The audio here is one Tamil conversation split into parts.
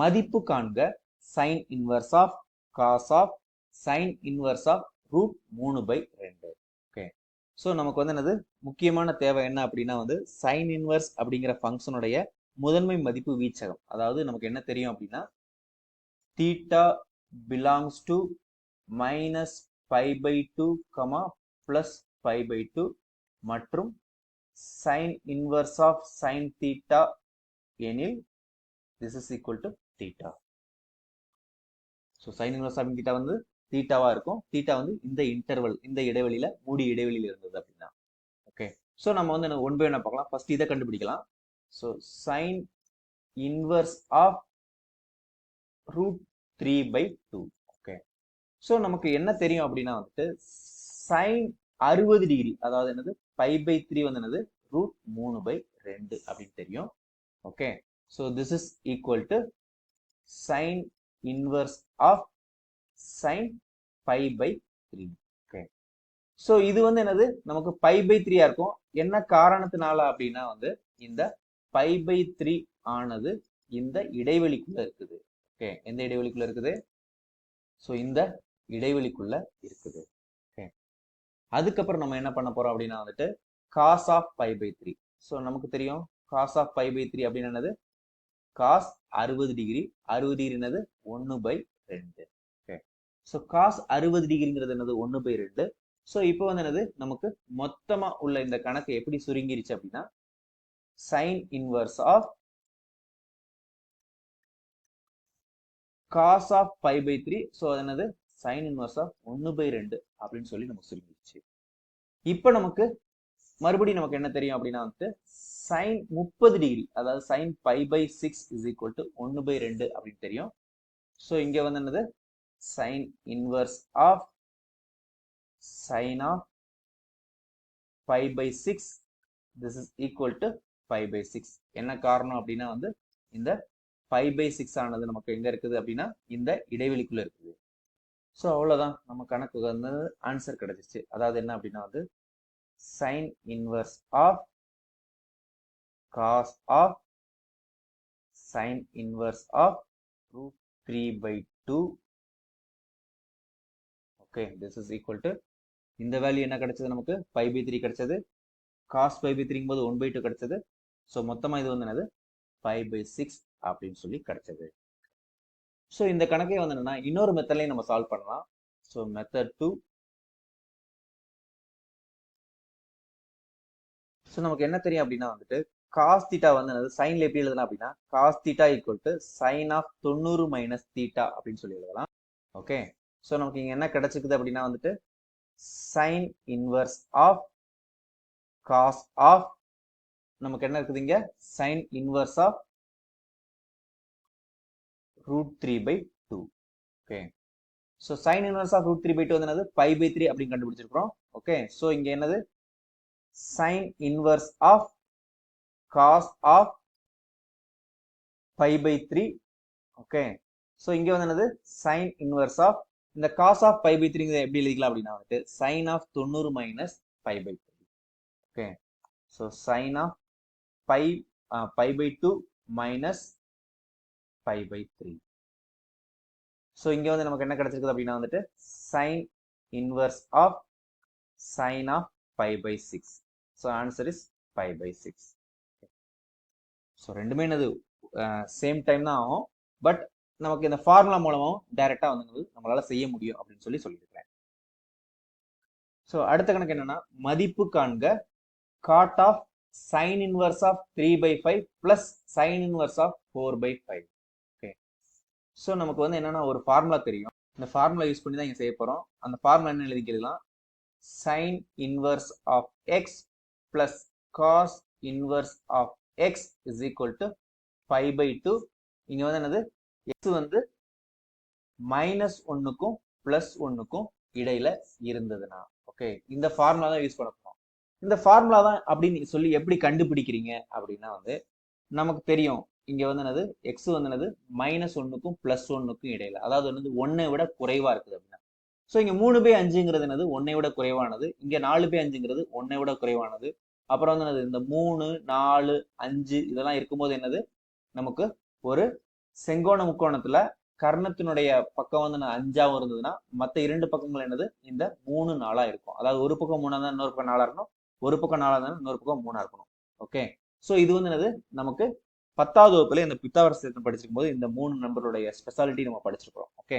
மதிப்பு காண்க. Sine inverse of cos of sine inverse of root மூணு பை ரெண்டு. ஓகே ஸோ நமக்கு வந்து என்னது? முக்கியமான தேவை என்ன அப்படின்னா வந்து சைன் இன்வர்ஸ் அப்படிங்கிற ஃபங்க்ஷனுடைய முதன்மை மதிப்பு வீச்சகம். அதாவது நமக்கு என்ன தெரியும் அப்படின்னா theta belongs to minus pi by two comma plus pi by two மற்றும் sine inverse of sine theta எனில் this is equal to theta so sine inverse of theta வந்து தீட்டாவா இருக்கும். தீட்டா வந்து இந்த இன்டர்வல் இந்த இடைவெளியில மூடி இடைவெளியில் இருந்தது அப்படின்னா. ஓகே ஸோ நம்ம வந்து ஒன் பை ஒன் பார்க்கலாம். ஃபர்ஸ்ட் இதை கண்டுபிடிக்கலாம். So sine inverse of root three by two okay so நமக்கு என்ன தெரியும் அப்படின்னா வந்துட்டு சைன் அறுபது டிகிரி அதாவது என்னது பை பை த்ரீ வந்து என்னது ரூட் மூணு பை ரெண்டு அப்படின்னு தெரியும். Okay so this is equal to sine inverse of sine pi by three okay so இது வந்து என்னது? நமக்கு பை பை த்ரீயா இருக்கும். என்ன காரணத்தினால அப்படின்னா வந்து இந்த பை பை த்ரீ ஆனது இந்த இடைவெளிக்குள்ள இருக்குது. ஓகே எந்த இடைவெளிக்குள்ள இருக்குது? ஸோ இந்த இடைவெளிக்குள்ள இருக்குது. ஓகே அதுக்கப்புறம் நம்ம என்ன பண்ண போறோம் அப்படின்னா வந்துட்டு cos of pi by three so நமக்கு தெரியும்? Cos of pi by three அப்படின்னு என்னது? காஸ் அறுபது டிகிரி அறுபது டிகிரி என்னது ஒன்று பை ரெண்டு. ஓகே ஸோ காஸ் அறுபது டிகிரிங்கிறது என்னது? ஒன்று பை ரெண்டு. ஸோ இப்போ வந்து என்னது? நமக்கு மொத்தமா உள்ள இந்த கணக்கு எப்படி சுருங்கிருச்சு அப்படின்னா sine inverse of cos of pi by three so அது என்னது? சைன் இன்வர்ஸ் ஆஃப் ஒன்று பை ரெண்டு அப்படின்னு சொல்லி நமக்கு சுருங்கிருச்சு. இப்போ நமக்கு மறுபடியும் நமக்கு என்ன தெரியும் அப்படின்னா வந்துட்டு சைன் முப்பது டிகிரி அதாவது sine pi by six is equal to ஒன்று பை ரெண்டு அப்படின்னு தெரியும். ஸோ இங்க வந்து என்னது? Sine inverse of sine of pi by six this is equal to pi by six என்ன காரணம் அப்படின்னா வந்து இந்த பை பை சிக்ஸ் ஆனது நமக்கு எங்க இருக்குது அப்படின்னா இந்த இடைவெளிக்குள்ள இருக்குது. ஸோ அவ்வளோதான் நம்ம கணக்கு வந்து ஆன்சர் கிடைச்சிச்சு. அதாவது என்ன அப்படின்னா வந்து sine inverse of cos of sine inverse of root three by two okay this is equal to இந்த வேல்யூ என்ன கிடைச்சது நமக்கு? ஃபைவ் பை த்ரீ கிடைச்சது. காஸ் ஃபைவ் பை த்ரீங்கும் போது ஒன் பை டூ கிடைச்சது. ஸோ மொத்தமாக இது வந்து என்னது? ஃபைவ் பை சிக்ஸ் அப்படின்னு சொல்லி கிடைச்சது. ஸோ இந்த கணக்கே வந்து என்னன்னா இன்னொரு மெத்தட்லையும் நம்ம சால்வ் பண்ணலாம். ஸோ மெத்தட் டூ ஸோ நமக்கு என்ன தெரியும் அப்படின்னா வந்துட்டு காஸ் தீட்டா வந்து என்னது? சைன்ல எப்படி எழுதலாம் அப்படின்னா cos theta equal to sine of தொண்ணூறு மைனஸ் தீட்டா அப்படின்னு சொல்லி எழுதலாம். ஓகே ஸோ நமக்கு இங்க என்ன கிடைச்சிக்குது அப்படின்னா வந்துட்டு sine inverse of cos of நமக்கு என்ன இருக்குது இங்க? Sine inverse of root three by two okay so sine inverse of root three by two வந்து என்னது? பை பை த்ரீ அப்படின்னு கண்டுபிடிச்சிருக்கிறோம். ஓகே ஸோ இங்கே என்னது? Sine inverse of cos of pi by three okay so இங்கே வந்து என்னது? சைன் இன்வர்ஸ் ஆஃப் இந்த காஸ் ஆஃப் பை பை த்ரீங்கிறத எப்படி எழுதிக்கலாம் அப்படின்னா வந்துட்டு சைன் ஆஃப் தொண்ணூறு minus pi by three okay so sine of pi pi by two minus pi by three so இங்கே வந்து நமக்கு என்ன கிடைச்சிருக்குது அப்படின்னா வந்துட்டு sine inverse of sine of pi by six so answer is pi by six so ரெண்டுமே என்னது சேம் டைம் தான் ஆகும். பட் நமக்கு இந்த ஃபார்முலா மூலமாகவும் டைரெக்டாக வந்து நம்மளால செய்ய முடியும் அப்படின்னு சொல்லி சொல்லியிருக்கிறேன். ஸோ அடுத்த கணக்கு என்னன்னா மதிப்பு காண்க cot of sine inverse of three by five plus sine inverse of four by five okay so நமக்கு வந்து என்னன்னா ஒரு ஃபார்முலா தெரியும். இந்த ஃபார்முலா யூஸ் பண்ணி தான் இங்கே செய்ய போறோம். அந்த ஃபார்முலா என்ன எழுதிக்கலாம்? Sine inverse of X plus cos inverse of X is equal to five by two இங்க வந்து என்னது? எக்ஸ் வந்து மைனஸ் ஒன்னுக்கும் பிளஸ் ஒன்னுக்கும் இடையில இருந்ததுன்னா ஓகே இந்த ஃபார்முலா தான் யூஸ் பண்ண போறோம். இந்த ஃபார்முலா தான் அப்படின்னு சொல்லி எப்படி கண்டுபிடிக்கிறீங்க அப்படின்னா வந்து நமக்கு தெரியும். இங்க வந்து என்னது? எக்ஸ் வந்து என்னது? மைனஸ் ஒன்னுக்கும் பிளஸ் ஒன்னுக்கும் இடையில. அதாவது வந்து ஒன்னை விட குறைவா இருக்குது அப்படின்னா ஸோ இங்க மூணு பை அஞ்சுங்கிறது என்னது? ஒன்னை விட குறைவானது. இங்க நாலு பை அஞ்சுங்கிறது ஒன்னை விட குறைவானது. அப்புறம் வந்து என்னது? இந்த மூணு நாலு அஞ்சு இதெல்லாம் இருக்கும்போது என்னது? நமக்கு ஒரு செங்கோண முக்கோணத்துல கர்ணத்தினுடைய பக்கம் வந்து நான் அஞ்சாவும் இருந்ததுன்னா மத்த இரண்டு பக்கங்கள் என்னது? இந்த மூணு நாளா இருக்கும். அதாவது ஒரு பக்கம் மூணா இருந்தால் இன்னொரு பக்கம் நாளா இருக்கணும். ஒரு பக்கம் நாளா இருந்தாலும் இன்னொரு பக்கம் மூணா இருக்கணும். ஓகே ஸோ இது வந்து என்னது? நமக்கு பத்தாவது வகுப்புல இந்த பித்தாவரசத்தை படிச்சிருக்கும் போது இந்த மூணு நம்பருடைய ஸ்பெஷாலிட்டி நம்ம படிச்சிருக்கிறோம். ஓகே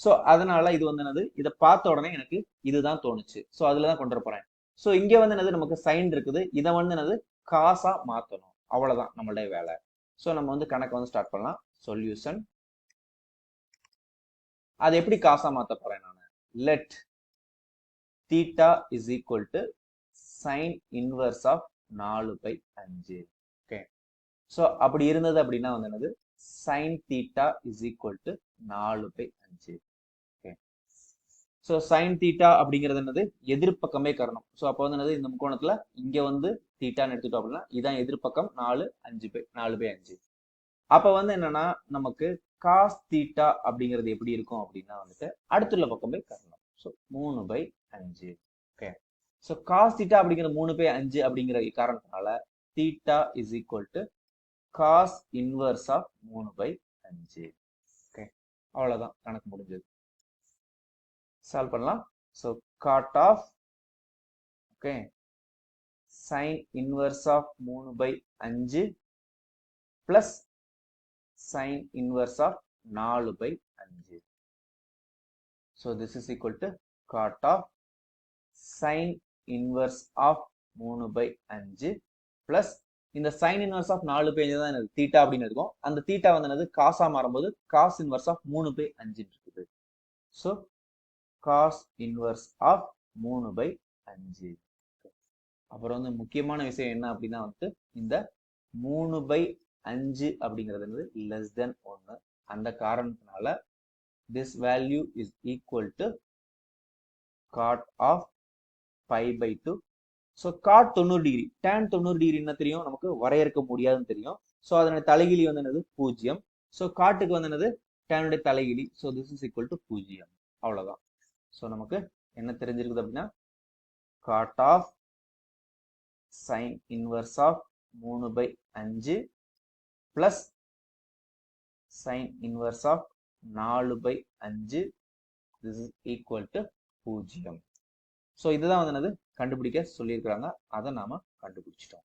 ஸோ அதனால இது வந்து என்னது? இதை பார்த்த உடனே எனக்கு இதுதான் தோணுச்சு. ஸோ அதில் அதுலதான் கொண்டு போகிறேன் போறேன். இங்கே இங்க வந்து என்னது? நமக்கு சைன் இருக்குது. இதை வந்து என்னது? காசா மாத்தணும். அவ்வளவுதான் நம்மளுடைய வேலை. ஸோ நம்ம வந்து கணக்கு வந்து ஸ்டார்ட் பண்ணலாம். சொல்யூஷன் அது எப்படி காசா மாத்த போறேன் நான்? Let theta is equal to sine inverse of நாலு பை அஞ்சு. ஓகே ஸோ அப்படி இருந்தது அப்படின்னா வந்து என்னது? Sine theta is equal to நாலு பை அஞ்சு. ஸோ சைன் தீட்டா அப்படிங்கிறது என்னது? எதிர்ப்பக்கமே கரணம். ஸோ அப்போ வந்து என்னது? இந்த முக்கோணத்தில் இங்கே வந்து தீட்டான்னு எடுத்துட்டோம் அப்படின்னா இதான் எதிர்ப்பக்கம் நாலு அஞ்சு பை நாலு பை அஞ்சு. அப்போ வந்து என்னன்னா நமக்கு காஸ் தீட்டா அப்படிங்கிறது எப்படி இருக்கும் அப்படின்னா வந்துட்டு அடுத்துள்ள பக்கம் பை கரணம். ஸோ மூணு பை அஞ்சு. ஓகே ஸோ காஸ் தீட்டா அப்படிங்கிற மூணு பை அஞ்சு அப்படிங்கிற காரணத்தினால theta is equal to cos inverse of மூணு பை அஞ்சு. ஓகே அவ்வளோதான் கணக்கு முடிஞ்சது. சால்வ் பண்ணலாம். So cot of okay sine inverse of மூணு பை அஞ்சு பிளஸ் சைன் இன்வர்ஸ் ஆஃப் நாலு பை அஞ்சு. So this is equal to cot of sine inverse of மூணு பை அஞ்சு பிளஸ் இந்த சைன் இன்வர்ஸ் ஆஃப் நாலு பை அஞ்சு தான் எனக்கு தீட்டா அப்படின்னு இருக்கும். அந்த தீட்டா வந்து என்னது? காசா மாறும்போது காஸ் இன்வர்ஸ் ஆஃப் மூணு பை அஞ்சு இருக்குது. ஸோ காஸ் இன்வர்ஸ் ஆஃப் மூணு பை அஞ்சு. அப்புறம் வந்து முக்கியமான விஷயம் என்ன அப்படின்னா வந்து இந்த மூணு பை அஞ்சு அப்படிங்கிறது வந்து லெஸ் தென் ஒன்று அந்த காரணத்தினால this value is equal to cot of pi by two so cot தொண்ணூறு டிகிரி டேன் தொண்ணூறு டிகிரி என்ன தெரியும்? நமக்கு வரையறுக்க முடியாதுன்னு தெரியும். ஸோ அதனுடைய தலைகிலி வந்து என்னது? பூஜ்ஜியம். ஸோ காட்டுக்கு வந்து என்னது? டேனுடைய தலைகிலி so this is equal to பூஜ்ஜியம். அவ்வளோதான் ஸோ நமக்கு என்ன தெரிஞ்சிருக்குது அப்படின்னா cot of sine inverse of மூணு பை அஞ்சு ப்ளஸ் சைன் இன்வர்ஸ் ஆஃப் நாலு பை அஞ்சு திஸ் இஸ் ஈக்குவல் டு பூஜ்ஜியம். ஸோ இதுதான் வந்து என்னது? கண்டுபிடிக்க சொல்லியிருக்கிறாங்க. அதை நாம் கண்டுபிடிச்சிட்டோம்.